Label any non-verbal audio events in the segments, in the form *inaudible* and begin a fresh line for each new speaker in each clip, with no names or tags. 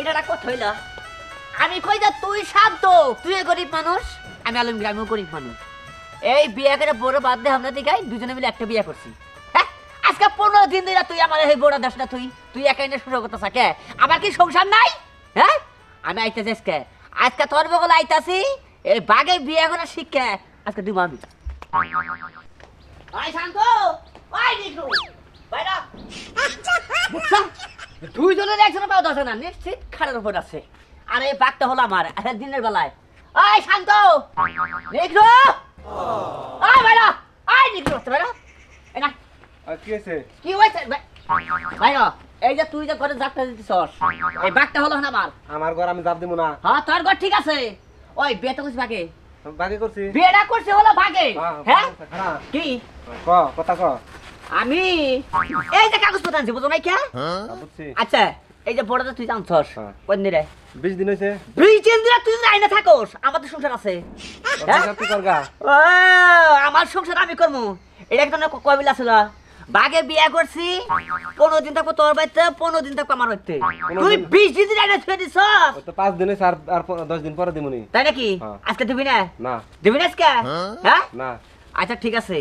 এটা কথা হইল। আমি কই যা তুই শান্ত তুই গরিব মানুষ? আমি আলমগীর আমিও গরিব মানুষ। এই বিয়ে করে বড় বাদ দে আমরা দিকে দুজনে মিলে একটা বিয়ে করছি। হ্যাঁ? আজকে পনেরো দিন ধরে তুই আমার এই বড় দাস না তুই। তুই একাই না শুরু করতে থাকে আমার কি সংসার নাই? হ্যাঁ? আমি আইতেছি আজকে। আজকে তোর বগল আইতাছি এই বাগে বিয়ে করার শিক্ষা। আজকে দিব আমি। আই শান্ত। আই নিকু। বাইরা। বুঝছ? দুইজনের একজনের পাও আছে না নিশ্চিত খাড়ের উপর আছে। আর এই বাঘটা হলো আমার আর দিনের বেলায়। আয় শান্ত! নিগ্রো! আয় বাইরা! আয় নিগ্রো বাইরা! এই না।
কি হয়েছে?
কি হয়েছে? বাইরা এই যে তুই যে ঘরে যাত্রা দিতেছস এই বাঘটা হলো না আমার।
আমার ঘর আমি যাব দিব না।
হ্যাঁ তোর ঘর ঠিক আছে। ওই তো করছিস বাঘে।
বাকি করছি।
বিয়েটা করছে হলো বাঘে। হ্যাঁ?
হ্যাঁ।
কি?
ক কথা ক।
আমি? এই যে কাগজপত্র আনছি বুঝো নাই কে?
হ্যাঁ,
আচ্ছা এই যে বড়টা তুই জানছস
হ্যাঁ।
কোন দিনে?
বিশ দিন হয়েছে
তিন দিনে তুই যদি আইনা থাকোস আমাদের সংসার আছে। হ্যাঁ?
তুই করগা?
ও, আমার সংসার আমি করব এটা তোর কবিল আছিল বাগে বিয়া করছি পনেরো দিন থাকব তোর বাড়িতে পনেরো দিন থাকব আমার বাড়িতে। তুই বিশ দিন আইনা ছুঁয়ে দিছ
তো পাঁচ দিন হয়েছে আর আর দশ দিন পরে দিমুনি।
তাই নাকি?
হ্যাঁ।
আজকে দিবি না?
না।
দিবি না আজকে? হ্যাঁ?
না।
আচ্ছা ঠিক আছে।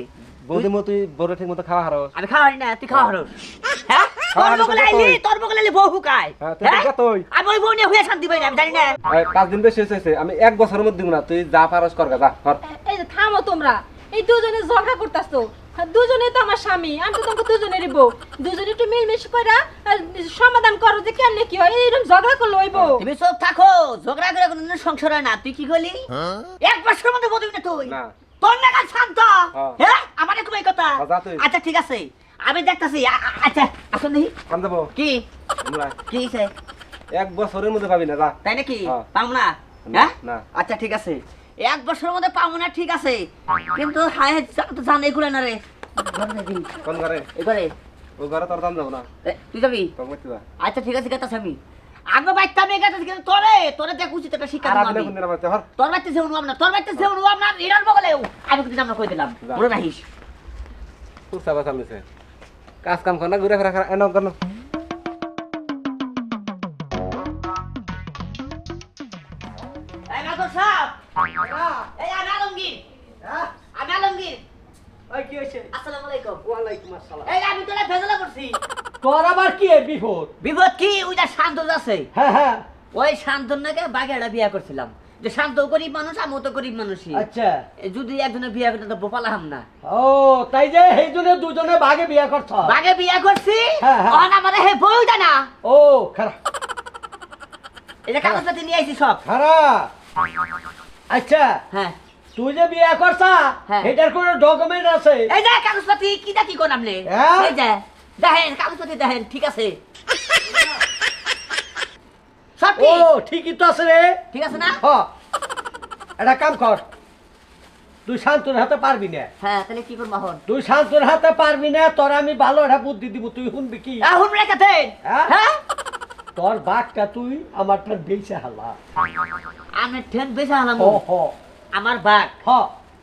বৌদি মো তুই বড় ঠিক মতো খাওয়া হারো
আমি না তুই খাওয়া হারোস। হ্যাঁ? *laughs* তোর বগলে আইলি তোর বগলে আইলি বউ হুকায়।
হ্যাঁ, তুই
হ্যাঁ?
তো তুই।
আমি ওই বউ নিয়ে হয়ে শান্তি পাই না আমি জানি না।
পাঁচ দিন বেশি হয়েছে আমি এক বছরের মধ্যে দিব না তুই যা পারস করগা যা কর
এই যে থামো তোমরা। এই দুজনে ঝগড়া করতেছো। দুজনে তো আমার স্বামী আমি তো তোমাকে দুজনেরই বউ। দুজনে একটু মিলমিশ করে সমাধান করো যে কেমনে কি হয়। এইরকম ঝগড়া করল ওই বউ।
তুমি সব থাকো ঝগড়া করে কোনো সংসার হয় না। তুই কি করলি? এক বছরের মধ্যে বলবি না তুই।
না।
তোর নাগাল শান্ত।
হ্যাঁ।
হ্যাঁ? আমার এরকম এই কথা।
হ্যাঁ।
আচ্ছা ঠিক আছে। আমি দেখতাছি। আচ্ছা আসুন দেখি।
যাব।
কি? কি হয়েছে
এক বছরের মধ্যে পাবি না যা।
তাই নাকি?
হ্যাঁ।
পাবো না হ্যাঁ? আচ্ছা ঠিক আছে। এক বছরের মধ্যে পাবো না ঠিক আছে। কিন্তু হায় তো জান এগুলো না রে।
কোন ঘরে?
এবারে।
ওই ঘরে তোর দাম যাব না।
তুই যাবি? আচ্ছা ঠিক আছে গেতাছি আমি। আগে বাইতা গেতাছি কিন্তু তোরে তোরে দেখ উচিত একটা শিক্ষা
আপনি
আমি। তোর বাড়িতে যেমন না তোর বাইতে সেও নুয়াম না ইরান বগলেও আমি কিন্তু আমরা কই দিলাম? ওরে রাহিস
তোর সাবা সামনেছে। কাজ কাম কর না ঘুরে ফেরা এনো কর
এ বিপদ।
বিপদ কি? ওইটা শান্ত আছে।
হ্যাঁ হ্যাঁ।
ওই শান্তর নাকি বিয়া করছিলাম। যে শান্ত গরিব মানুষ আমিও তো গরিব মানুষই।
আচ্ছা।
যদি একজনে বিয়া করতে তো বোপালাম না।
ও তাই যে সেই জন্য দুজনে ভাগে বিয়া করছ।
বাগে বিয়া করছি?
হ্যাঁ।
আমার হে বউটা না।
ও খারাপ।
এই যে কাগজপাতি নিয়ে আইছি সব।
খারাপ। আচ্ছা
হ্যাঁ।
তুই যে বিয়া করছা। এটার কোনো ডকুমেন্ট আছে?
এই যে কাগজপাতি কি দা কি কোন আমলে? এই যে। দেখেন কাগজপাতি দেখেন ঠিক আছে?
ও ঠিকই তো আছে রে।
ঠিক আছে না?
হ। একটা কাম কর। তুই শান্তর হাতে পারবি না।
হ্যাঁ তাহলে কি করব
তুই শান্তর হাতে পারবি না তোর আমি ভালো একটা বুদ্ধি দিব তুই শুনবি কি?
দেন
হ্যাঁ?
হ্যাঁ?
তোর বাঘটা তুই আমারটা বেঁচে হালা।
আমি ঠেন বেশি হলাম। আমার বাঘ।
হ।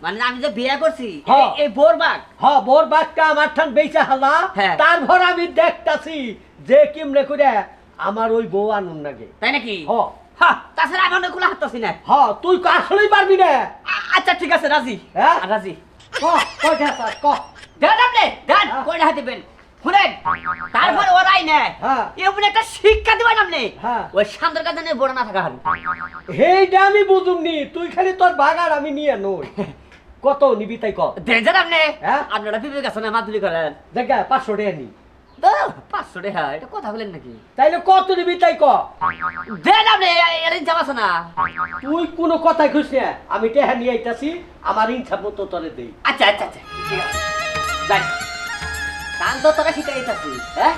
মানে আমি যে বিয়ে করছি। এই-
হ্যাঁ আমার ঠান বেঁচে হালা।
হ্যাঁ।
তারপর আমি দেখতাছি যে করে আমার ওই বউ আনুন
তাই নাকি? হ্যাঁ তাছাড়া আমি অনেকগুলো হাঁটতেছি না?
হ তুই আসলেই পারবি না।
আচ্ছা ঠিক আছে রাজি।
হ্যাঁ?
রাজি।
ক কয়টা আছে, ক।
দেন আপনি দেন
হ্যাঁ।
হাতে দিবেন। শুনেন তারপর ওরাই নেয়। এমন একটা শিক্ষা দিবেন আপনি। ওই বড় না থাকা
হেইটা আমি বুঝুমনি তুই খালি তোর বাগার আমি নিয়ে নই। *laughs* কত নিবি তাই ক
যান আপনি?
হ্যাঁ?
আপনারা বিবেক আছে না মাদুলি করেন?
দেখা পাঁচশো টাকা নি।
পাঁচশো টাকা এটা কথা বলেন নাকি?
তাইলে কত নিবি তাই ক
দেন আপনি না।
তুই কোনো কথাই খুশ না। আমি টেহা নিয়ে আইতাছি আমার ইচ্ছা মতো তোরে দেই।
আচ্ছা আচ্ছা আচ্ছা ঠিক আছে। যাই। কান তো তোরা হ্যাঁ?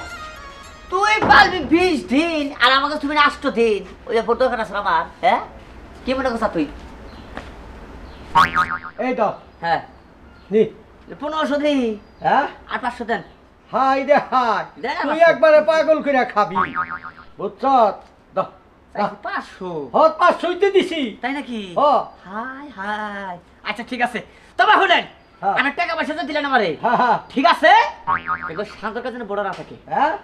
তুই পারবি বিশ দিন আর আমাকে তুমি আষ্ট দিন। ওই যে ফটো আছে আমার হ্যাঁ? কি মনে করছা তুই?
এই তো।
হ্যাঁ।
নি।
পনেরোশো দিন
হ্যাঁ?
আর পাঁচশো দেন।
হাই রে হাই। তুই একবারে পাগল করে খাবি। বুঝছ
পাঁচশো?
হত পাঁচশোইতে দিছি।
তাই নাকি? হাই হাই। আচ্ছা ঠিক আছে। তবে
হ্যাঁ।
আমার টাকা পয়সা তো দিলেন আমারে।
হ্যাঁ হ্যাঁ।
ঠিক আছে? এবার শান্তর কাছে যেন বড় না থাকে।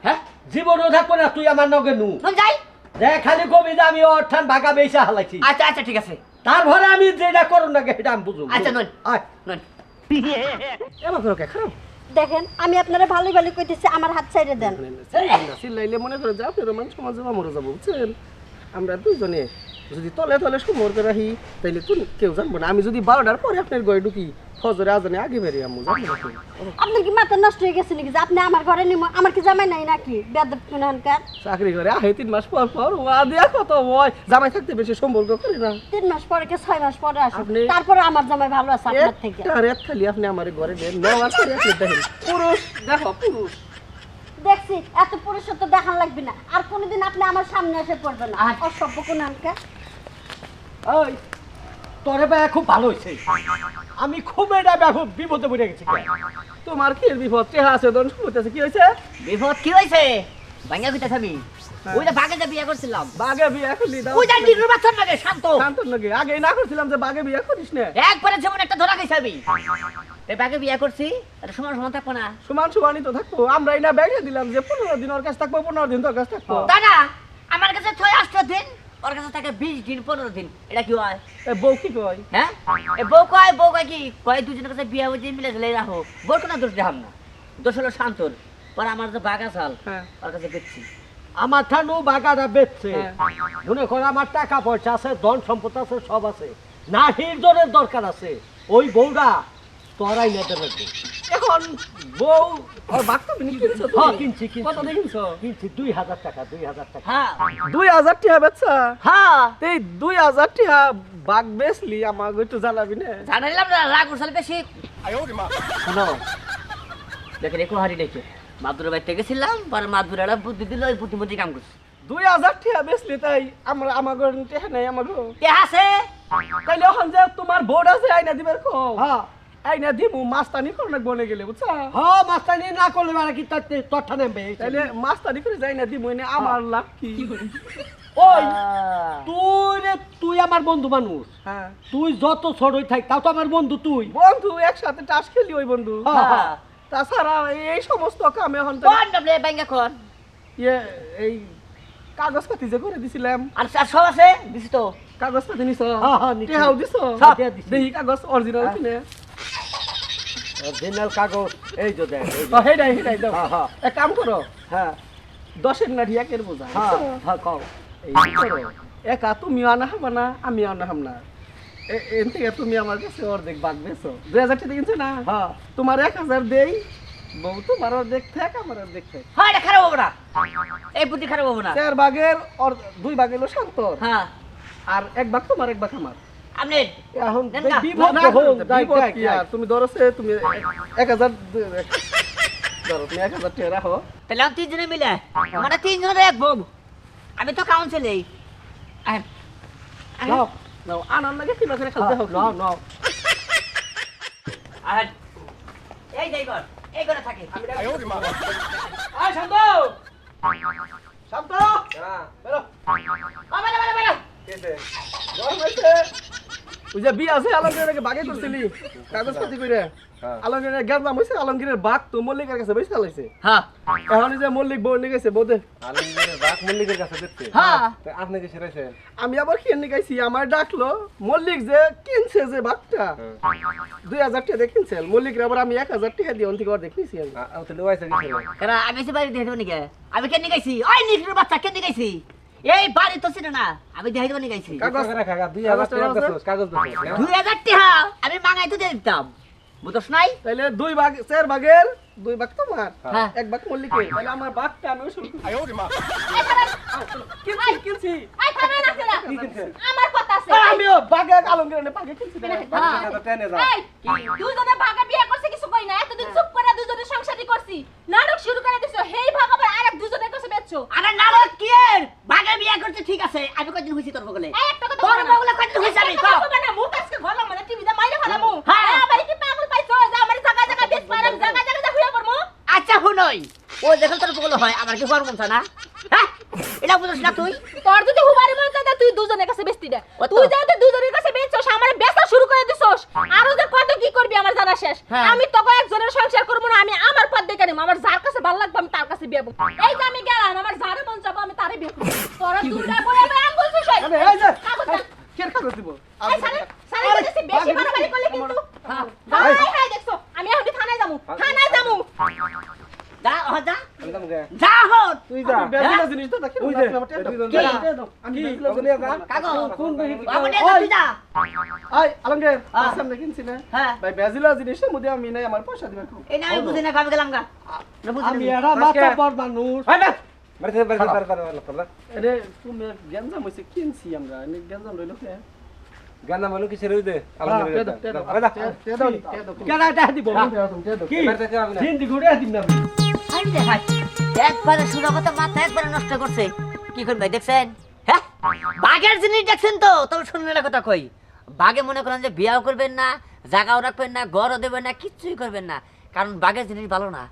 হ্যাঁ? জীবনও থাকব না তুই আমার নগে নু
যাই।
যে খালি কবি যে আমি অর্থান ভাগা বেসা হালাইছি।
আচ্ছা আচ্ছা ঠিক আছে।
তারপরে আমি যেটা করুন না সেটা আমি বুঝুন
আচ্ছা, নন।
আয়।
নন।
এমন করো কে খারাপ
দেখেন আমি আপনারা ভালোই ভালো কইতেছি আমার হাত সাইডে দেন
চিল্লাইলে মনে করে যাও আপনার মান সমাজ মরে যাব বুঝছেন আমরা দুজনে যদি তলে তলে সমর করে রাখি তাইলে কোন কেউ জানব না আমি যদি বারোটার পরে আপনার গয়ে ঢুকি ফজরে আজানে আগে বেরিয়ে আমু
আপনার কি মাথা নষ্ট হয়ে গেছে নাকি? যে আপনি আমার ঘরে নিব আমার কি জামাই নাই নাকি? বেদব কোনখানকার
চাকরি করে আহে তিন মাস পর পর ওয়া দেয়া কত হয় জামাই থাকতে বেশি সম্পর্ক করি না।
তিন মাস পরে কে ছয় মাস পরে
আপনি-
তারপরে আমার জামাই ভালো আছে আপনার থেকে।
একটা রেত খালি আপনি আমার ঘরে দেন। নেওয়ার পরে আপনি দেখেন পুরুষ দেখো পুরুষ।
দেখছি এত পুরুষ তো দেখান লাগবে না। আর কোনোদিন আপনি আমার সামনে এসে পড়বেন না।
আচ্ছা।
অসভ্য কোনখানকার
ওই তোরে ভাই খুব ভালো হয়েছে আমি খুব এটা ব্যাপক বিপদে পড়ে গেছি।
তোমার কি বিপদ? চেহা আছে দন শুনতেছে কি হয়েছে
বিপদ কি হয়েছে ভাঙ্গা কইতা খাবি ওই যে বাগে যে বিয়ে করছিলাম।
বাগে বিয়া করলি দাও।
ওই যে ডিগ্রি বাচ্চার লাগে শান্ত।
শান্ত নাকি? আগে না করছিলাম যে বাগে বিয়া করিস না।
একবারে যেমন একটা ধরা গেছে আমি। বাগে বিয়ে করছি এটা সময় সময় থাকব না।
সমান সমানই তো থাকব। আমরা এই না ব্যাগে দিলাম যে পনেরো দিন ওর কাছে থাকব পনেরো দিন তোর কাছে থাকব।
না আমার কাছে ছয় ওর কাছে থাকে বিশ দিন পনেরো দিন। এটা কি হয়?
বউ কি কয়?
হ্যাঁ? এ বউ কয় বউ কয় কি কয় দুজনের কাছে বিয়ে হয়েছে মিলে ঝেলে রাখো কোনো দোষ দেখাম না। দোষ হলো শান্তর। পরে আমার যে চাল
হ্যাঁ।
ওর কাছে
আমার ঠানু বাগাটা বেচছে।
হ্যাঁ।
মনে করো আমার টাকা পয়সা আছে ধন সম্পদ আছে সব আছে। নাহির জোরের দরকার আছে। ওই বউরা তোরাই না দেবে
এখন বউ ওর বাক তো কিনে কিনছো?
হ্যাঁ, কিনছি, কিনছি।
কত কিনছো
কিনছি দুই হাজার টাকা দুই হাজার টাকা।
হ্যাঁ।
দুই হাজার টিয়া বেচছা
হ্যাঁ।
এই দুই হাজার টিয়া বাঘ বেচলি আমাকে একটু জানাবি না।
জানাইলাম না রাগ উঠাল বেশি। শোনো দেখে রেখো হারি দেখে মাদুর বাড়িতে গেছিলাম পরে মাদুর একটা বুদ্ধি দিল ওই বুদ্ধিমতি কাম করছি।
দুই হাজার টিয়া বেচলি তাই আমরা আমাকে টেহা নাই আমাকে
কে আছে।
তাইলে এখন যে তোমার বোর্ড আছে আইনা দিবার কো
হ্যাঁ।
আইনা দিমু মাস্তানি করে না বনে গেলে বুঝছা?
হ্যাঁ মাস্টানি না করলে মানে কি তার তথ্য নেবে
তাইলে মাস্তানি করে যাই না দিমু এনে আমার লাভ কি?
ওই তুই রে তুই আমার বন্ধু মানুষ।
হ্যাঁ।
তুই যত ছোটই থাক তাও তো আমার বন্ধু তুই।
বন্ধু একসাথে টাস খেলি ওই বন্ধু।
হ্যাঁ।
তাছাড়া এই সমস্ত কাম এখন
ডাবলে ব্যাংকে
ইয়ে এই কাগজ পাতি যে করে দিছিলাম।
আর সব আছে? দিছি তো।
কাগজ পাতি নিছ।
হ্যাঁ, হ্যাঁ, নিছি।
টেহাও দিছ।
সব দিছি।
কাগজ অরিজিনাল কিনে।
অরিজিনাল কাগজ এই যে দেখ এই যে।
ও হেডাই হেডাই দাও
হ্যাঁ, হ্যাঁ।
এক কাম করো।
হ্যাঁ।
দশের না রিয়াকের বোঝা
হ্যাঁ হ্যাঁ কও।
এই করো। একা তুমি আনা হাবা না আমি আনা হাম না। এ- এন থেকে তুমি আমার কাছে অর্ধেক বাঘ বেছো দুই হাজার টাকা কিনছো না?
হ্যাঁ।
তোমার এক হাজার দেই বউ তোমার অর্ধেক থাক আমার থাক।
হ্যাঁ এটা খারাপ হব না। এই বুদ্ধি খারাপ হব না।
চার বাঘের দুই বাঘ এলো শান্ত
হ্যাঁ।
আর এক বাঘ তোমার এক বাঘ আমার।
আপনি
এখন বিপদ
না,
হোক
না,
যাই
বিপদ কি আর, তুমি ধরো তুমি এক- এক হাজার দে- এক- ধরো তুমি এক হাজার টাকা রাখো।
তাহলে আমি তিনজনে মিলে মানে তিনজনের এক বউ। আমি তো কাউন্সিলেই
নাও
নাও আনার লাগে করে খেলতে
হ্যাঁ,
হবে
নাও নাও।
আর এই যাই ঘর এই ঘরে থাকি।
আয় শান্ত! শান্ত! বেরো।
বাবা বাবা বাবা।
গরম হয়েছে? ওই যে বিয়ে আছে আলমগীরের আগে বাগে করছিলি কাগজ করে হ্যাঁ। হয়েছে আলমগীরের বাঘ তো মল্লিকের কাছে বেশি চালাইছে
হ্যাঁ।
এখন যে মল্লিক বউ নিয়ে গেছে আলমগীরের বাঘ মল্লিকের কাছে দেখতে?
হ্যাঁ।
আপনি কি সেরেছেন আমি আবার খেয়ে নিয়ে গেছি আমার ডাকলো মল্লিক যে কিনছে যে বাঘটা। দুই হাজার টাকা দিয়ে কিনছে। মল্লিকের আবার আমি এক হাজার টাকা দিয়ে অন্তিক অর্ধেক নিছি আমি।
আমি এসে বাড়ি দেখে দেবো নাকি? আমি কেন গাইছি ওই নিখির বাচ্চা কেন গাইছি এই বাড়ি তো ছিল না। আমি দেখে দেবো
কাগজ দুই হাজার টাকা
দুই হাজার টাকা আমি মাঙাই তো দিয়ে দিতাম। বুঝছ নাই?
তাইলে দুই ভাগ চার ভাগের দুই ভাগ তোমার।
হ্যাঁ।
এক ভাগ মল্লিকের। তাহলে আমার ভাগটা আমি কিনছি কিনছি।
আই আমার কথা আছে।
আমিও বাগে আলমগীরের বাগে কিনছি। তাই।
এই দুজনে ভাগে বিয়ে করছে কিছু কই না এতদিন চুপ করে দুজনে সংসারই করছি নাটক শুরু করে দিছো হেই ভাগ আবার আরেক দুজনের কাছে বেচছো
আরে নারদ কি এর বাগে বিয়ে করছে ঠিক আছে আমি কয়দিন হইছি তোর বগলে
এই একটা কথা
তোর
বলো না।
বগলে কয়দিন হইছে আমি
একটা
কও
কথা বলো না, মুখ আজকে গলাম মানে টিভিতে মাইরে ফেলামু।
হ্যাঁ।
হ্যাঁ, আবার কি পাগল পাইছো যে আমার জায়গা জায়গা বেচ পারাম, জায়গা জায়গা যা হইয়া পড়মু?
হুনই ও দেখল তোর বগলে হয় আমার কি হওয়ার মন না হ্যাঁ এটা বুঝছ না তুই
তোর যদি হুবারি মন চায় তুই দুজনের কাছে বেচতি দে। তুই যাতে দুজনের কাছে বেচছস, আমারে বেচা শুরু করে দিছস। আরও যে কত কি করবি আমার জানা শেষ।
হ্যাঁ।
আমি তোকে একজনের সংসার করব না, আমি আমার পথ দেখে নিবো। আমার যার কাছে ভালো লাগবে আমি তার কাছে বিয়ে। এই যে আমি গেলাম, আমার যারে মন চাবো আমি তারে বিয়ে করব। তোরা দুটা বলে আমি আঙ্গুল চুষাই
আরে এই যে
কাগজ
এই, কে কাগজ দিব
এই সারে সারে বলেছি বেশি বাড়াবাড়ি করলে কিন্তু হাই হাই দেখছ আমি এখন থানায় যাব থানায় যাব
যা হ যা যা হ
তুই যা
বেজিলা জিনিস তো দেখি
ওই যে,
আপনি আমার টেপ দাও।
দুইজন
যা।
টেপ দাও। আমি
কি?
বেজিলা
ওখানে
জিনিস
যা।
তো-
কাগজ।
কোন বেশি
বাবু দে তুই যা।
আই আলমগীর। সামনে কিনছি না। ভাই বেজিলা জিনিসের মধ্যে আমি নাই আমার পয়সা দিবেন
এই না আমি বুঝি না আমি গেলাম গা। না বুঝি
আমি
না।
এরা মাথা পর মানুষ।
আরে তুমি গেঞ্জাম হইছে কিনছি আমরা। এনে গেঞ্জাম লইলো কে?
গান্দা মানুষ কিছু রই দে
তে দাও, তে দাও, তে দাও, তে তে দাও।
কেডা এটা দিব।
তে দাও, তে দাও।
কি?
আমি
ঘুরে দিন না
হাই রে হাই একবারে শুনো কথা মাথা একবারে নষ্ট করছে। কি করবেন দেখছেন? হ্যাঁ বাঘের জিনিস দেখছেন তো, তবে শুনলে কথা কই। বাঘে মনে করেন যে বিয়াও করবেন না, জাগাও রাখবেন না গড়ও দেবেন না, কিচ্ছুই করবেন না। কারণ বাঘের জিনিস ভালো না।